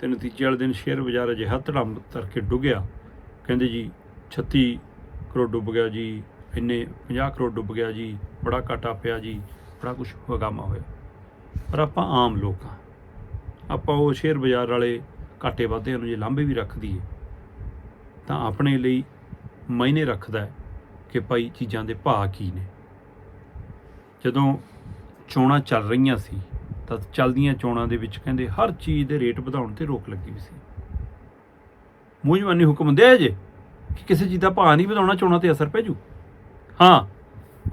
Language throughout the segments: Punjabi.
ਤੇ ਨਤੀਜੇ ਵਾਲੇ ਦਿਨ ਸ਼ੇਅਰ ਬਾਜ਼ਾਰ ਅਜਿਹਾ ਧੜਮ ਕਰਕੇ ਡੁੱਗਿਆ। ਕਹਿੰਦੇ ਜੀ 36 ਕਰੋੜ ਡੁੱਬ ਗਿਆ ਜੀ, ਇੰਨੇ 50 ਕਰੋੜ ਡੁੱਬ ਗਿਆ ਜੀ, ਬੜਾ ਘਾਟਾ ਪਿਆ ਜੀ, ਬੜਾ ਕੁਝ ਹਗਾਮਾ ਹੋਇਆ। ਪਰ ਆਪਾਂ ਆਮ ਲੋਕ ਹਾਂ। ਆਪਾਂ ਉਹ ਸ਼ੇਅਰ ਬਾਜ਼ਾਰ ਵਾਲੇ ਘਾਟੇ ਵਾਧਿਆਂ ਨੂੰ ਜੇ ਲਾਂਭੇ ਵੀ ਰੱਖ ਦਈਏ, ਤਾਂ ਆਪਣੇ ਲਈ ਮਾਇਨੇ ਰੱਖਦਾ ਕਿ ਭਾਈ ਚੀਜ਼ਾਂ ਦੇ ਭਾਅ ਕੀ ਨੇ। ਜਦੋਂ ਚੋਣਾਂ ਚੱਲ ਰਹੀਆਂ ਸੀ ਤਾਂ ਚੱਲਦੀਆਂ ਚੋਣਾਂ ਦੇ ਵਿੱਚ ਕਹਿੰਦੇ ਹਰ ਚੀਜ਼ ਦੇ ਰੇਟ ਵਧਾਉਣ ਤੇ ਰੋਕ ਲੱਗੀ ਹੋਈ ਸੀ। ਮੂੰਹ ਜਵਾਨੀ ਹੁਕਮ ਦੇ ਜੇ ਕਿ ਕਿਸੇ ਚੀਜ਼ ਦਾ ਭਾਅ ਨਹੀਂ ਵਧਾਉਣਾ, ਚੋਣਾਂ ਤੇ ਅਸਰ ਪੈਜੂ ਹਾਂ,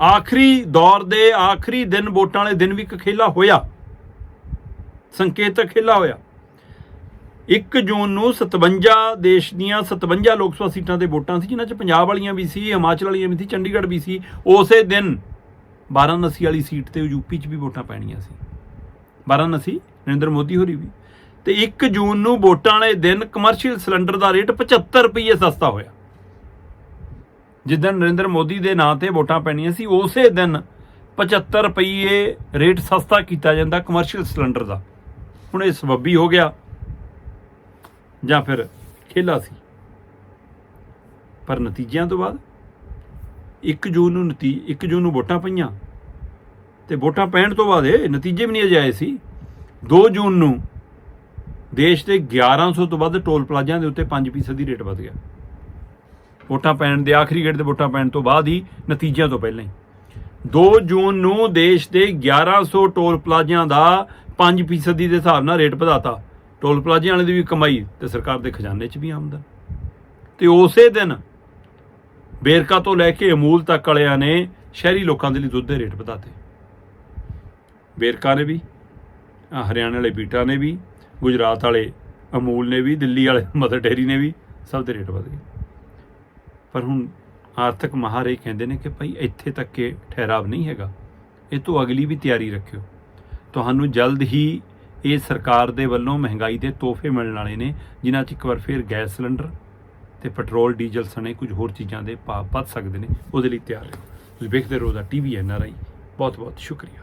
ਆਖਰੀ ਦੌਰ ਦੇ ਆਖਰੀ ਦਿਨ ਵੋਟਾਂ ਵਾਲੇ ਦਿਨ ਵੀ ਇੱਕ ਖੇਲਾ ਹੋਇਆ। ਸੰਕੇਤਕ ਖੇਲਾ ਹੋਇਆ। 1 ਜੂਨ ਨੂੰ 57 ਦੇਸ਼ ਦੀਆਂ 57 ਲੋਕ ਸਭਾ ਸੀਟਾਂ ਤੇ ਵੋਟਾਂ ਸੀ, ਜਿਨ੍ਹਾਂ 'ਚ ਪੰਜਾਬ ਵਾਲੀਆਂ ਵੀ ਸੀ, ਹਿਮਾਚਲ ਵਾਲੀਆਂ ਵੀ ਸੀ, ਚੰਡੀਗੜ੍ਹ ਵੀ ਸੀ। ਉਸੇ ਦਿਨ ਵਾਰਾਣਸੀ ਵਾਲੀ ਸੀਟ ਤੇ ਯੂਪੀ 'ਚ ਵੀ ਵੋਟਾਂ ਪੈਣੀਆਂ ਸੀ। ਵਾਰਾਣਸੀ, ਨਰਿੰਦਰ ਮੋਦੀ ਹੋਰੀ ਵੀ। ਤੇ 1 ਜੂਨ ਨੂੰ ਵੋਟਾਂ ਵਾਲੇ ਦਿਨ ਕਮਰਸ਼ੀਅਲ ਸਿਲੰਡਰ ਦਾ ਰੇਟ 75 ਰੁਪਏ ਸਸਤਾ ਹੋਇਆ। ਜਿੱਦਣ ਨਰਿੰਦਰ ਮੋਦੀ ਦੇ ਨਾਂ ਤੇ ਵੋਟਾਂ ਪੈਣੀਆਂ ਸੀ, ਉਸੇ ਦਿਨ 75 ਰੁਪਏ ਰੇਟ ਸਸਤਾ ਕੀਤਾ ਜਾਂਦਾ ਕਮਰਸ਼ੀਅਲ ਸਿਲੰਡਰ ਦਾ। ਹੁਣ ਇਹ ਸਬੱਬੀ ਹੋ ਗਿਆ, ਜਾਂ ਫਿਰ ਖੇਲਾ ਸੀ। ਪਰ ਨਤੀਜਿਆਂ ਤੋਂ ਬਾਅਦ 1 ਜੂਨ ਨੂੰ ਨਤੀ 1 ਜੂਨ ਨੂੰ ਵੋਟਾਂ ਪਈਆਂ। ਤੇ ਵੋਟਾਂ ਪੈਣ ਤੋਂ ਬਾਅਦ ਇਹ ਨਤੀਜੇ ਵੀ ਨਹੀਂ ਅਜੇ ਆਏ ਸੀ। 2 ਜੂਨ ਨੂੰ ਦੇਸ਼ ਦੇ 1100 ਤੋਂ ਵੱਧ ਟੋਲ ਪਲਾਜ਼ਿਆਂ ਦੇ ਉੱਤੇ 5% ਦੀ ਰੇਟ ਵਧ ਗਿਆ। ਵੋਟਾਂ ਪੈਣ ਦੇ ਆਖਰੀ ਗੇੜ ਦੇ ਵੋਟਾਂ ਪੈਣ ਤੋਂ ਬਾਅਦ ਹੀ ਨਤੀਜਿਆਂ ਤੋਂ ਪਹਿਲਾਂ ਹੀ। 2 ਜੂਨ ਨੂੰ ਦੇਸ਼ ਦੇ 1100 ਟੋਲ ਪਲਾਜ਼ਿਆਂ ਦਾ 5% ਦੇ ਹਿਸਾਬ ਨਾਲ ਰੇਟ ਵਧਾਤਾ। ਟੋਲ ਪਲਾਜ਼ਿਆਂ ਵਾਲੇ ਦੀ ਵੀ ਕਮਾਈ ਤੇ ਸਰਕਾਰ ਦੇ ਖਜ਼ਾਨੇ 'ਚ ਵੀ ਆਮਦਨ। ਤੇ ਉਸੇ ਦਿਨ ਬੇਰਕਾ ਤੋਂ ਲੈ ਕੇ ਅਮੂਲ ਤੱਕ ਵਾਲਿਆਂ ਨੇ ਸ਼ਹਿਰੀ ਲੋਕਾਂ ਦੇ ਲਈ ਦੁੱਧ ਦੇ ਰੇਟ ਵਧਾਤੇ। ਵੇਰਕਾ ਨੇ ਵੀ, ਆਹ ਹਰਿਆਣਾ ਵਾਲੇ ਬੀਟਾ ਨੇ ਵੀ, ਗੁਜਰਾਤ ਵਾਲੇ ਅਮੂਲ ਨੇ ਵੀ, ਦਿੱਲੀ ਵਾਲੇ ਮਦਰ ਡੇਰੀ ਨੇ ਵੀ, ਸਭ ਦੇ ਰੇਟ ਵਧ ਗਏ। ਪਰ ਹੁਣ ਆਰਥਿਕ ਮਾਹਰ ਇਹ ਕਹਿੰਦੇ ਨੇ ਕਿ ਭਾਈ ਇੱਥੇ ਤੱਕ ਇਹ ਠਹਿਰਾਵ ਨਹੀਂ ਹੈਗਾ। ਇਹ ਤੋਂ ਅਗਲੀ ਵੀ ਤਿਆਰੀ ਰੱਖਿਓ। ਤੁਹਾਨੂੰ ਜਲਦ ਹੀ ਇਹ ਸਰਕਾਰ ਦੇ ਵੱਲੋਂ ਮਹਿੰਗਾਈ ਦੇ ਤੋਹਫੇ ਮਿਲਣ ਵਾਲੇ ਨੇ, ਜਿਨ੍ਹਾਂ 'ਚ ਇੱਕ ਵਾਰ ਫਿਰ ਗੈਸ ਸਿਲੰਡਰ ਤੇ ਪੈਟਰੋਲ, ਡੀਜ਼ਲ ਸਣੇ ਕੁਝ ਹੋਰ ਚੀਜ਼ਾਂ ਦੇ ਭਾਅ ਵੱਧ ਸਕਦੇ ਨੇ, ਉਹਦੇ ਲਈ ਤਿਆਰ ਰਹੋ। ਤੁਸੀਂ ਵੇਖਦੇ ਰਹੋ ਦਾ ਟੀਵੀ ਐਨ ਆਰ ਆਈ ਬਹੁਤ ਬਹੁਤ ਸ਼ੁਕਰੀਆ।